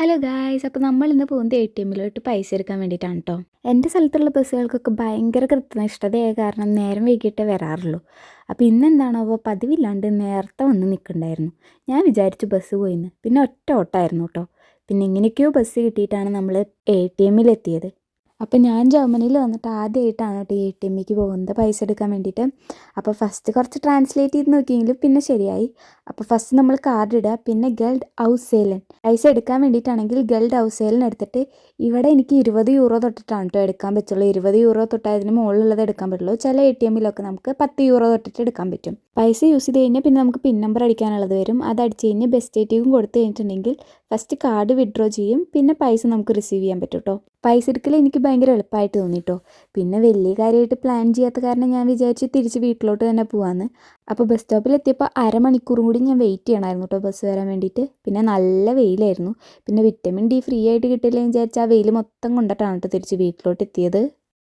Hello guys അപ്പോൾ നമ്മൾ ഇന്ന് പോകുന്നത് എ ടി എമ്മിലോട്ട് പൈസ എടുക്കാൻ വേണ്ടിയിട്ടാണ് കേട്ടോ എന്റെ സ്ഥലത്തുള്ള ബസ്സുകൾക്കൊക്കെ ഭയങ്കര കൃത്യനിഷ്ഠതയായ കാരണം നേരം വൈകിട്ടേ വരാറുള്ളൂ. അപ്പോൾ ഇന്ന് അപ്പോൾ പതിവില്ലാണ്ട് നേരത്തെ വന്ന് നിൽക്കണ്ടായിരുന്നു. ഞാൻ വിചാരിച്ചു ബസ് പോയിന്ന്. പിന്നെ ഒറ്റ ഓട്ടമായിരുന്നു കേട്ടോ പിന്നെ എങ്ങനെയൊക്കെയോ ബസ് കിട്ടിയിട്ടാണ് നമ്മൾ എ ടി എമ്മിലെത്തിയത് അപ്പോൾ ഞാൻ ജർമ്മനിയിൽ വന്നിട്ട് ആദ്യമായിട്ടാണ് കേട്ടോ എ ടി എമ്മിലേക്ക് പോകുന്നത് പൈസ എടുക്കാൻ വേണ്ടിയിട്ട്. അപ്പോൾ ഫസ്റ്റ് കുറച്ച് ട്രാൻസ്ലേറ്റ് ചെയ്ത് നോക്കിയെങ്കിലും പിന്നെ ശരിയായി. അപ്പോൾ ഫസ്റ്റ് നമ്മൾ കാർഡ് ഇടുക പിന്നെ ഗൾഡ് ഔസേലൻ പൈസ എടുക്കാൻ വേണ്ടിയിട്ടാണെങ്കിൽ ഗൾഡ് ഔസേലൻ എടുത്തിട്ട് ഇവിടെ എനിക്ക് ഇരുപത് യൂറോ തൊട്ടിട്ടാണ് കേട്ടോ എടുക്കാൻ പറ്റുള്ളൂ. ഇരുപത് യൂറോ തൊട്ട് അതിന് മുകളിലുള്ളത് എടുക്കാൻ പറ്റുള്ളൂ. ചില എ ടി എമ്മിലൊക്കെ നമുക്ക് പത്ത് യൂറോ തൊട്ടിട്ട് എടുക്കാൻ പറ്റും. പൈസ യൂസ് ചെയ്ത് കഴിഞ്ഞാൽ പിന്നെ നമുക്ക് പിൻ നമ്പർ അടിക്കാനുള്ളത് വരും. അത് അടിച്ച് കഴിഞ്ഞ് ബെസ്റ്റേറ്റീവും കൊടുത്തു കഴിഞ്ഞിട്ടുണ്ടെങ്കിൽ ഫസ്റ്റ് കാർഡ് വിഡ്രോ ചെയ്യും. പിന്നെ പൈസ നമുക്ക് റിസീവ് ചെയ്യാൻ പറ്റും കേട്ടോ പൈസ എടുക്കൽ എനിക്ക് ഭയങ്കര എളുപ്പമായിട്ട് തോന്നി കേട്ടോ പിന്നെ വലിയ കാര്യമായിട്ട് പ്ലാൻ ചെയ്യാത്ത കാരണം ഞാൻ വിചാരിച്ച് തിരിച്ച് വീട്ടിലോട്ട് തന്നെ പോവാന്ന്. അപ്പോൾ ബസ് സ്റ്റോപ്പിൽ എത്തിയപ്പോൾ അരമണിക്കൂറും കൂടി ഞാൻ വെയിറ്റ് ചെയ്യണമായിരുന്നു കേട്ടോ ബസ് വരാൻ വേണ്ടിയിട്ട്. പിന്നെ നല്ല വെയിലായിരുന്നു. പിന്നെ വിറ്റമിൻ ഡി ഫ്രീ ആയിട്ട് കിട്ടില്ലെന്ന് വിചാരിച്ച് ആ വെയിൽ മൊത്തം കൊണ്ടിട്ടാണ് കേട്ടോ തിരിച്ച് വീട്ടിലോട്ട് എത്തിയത്.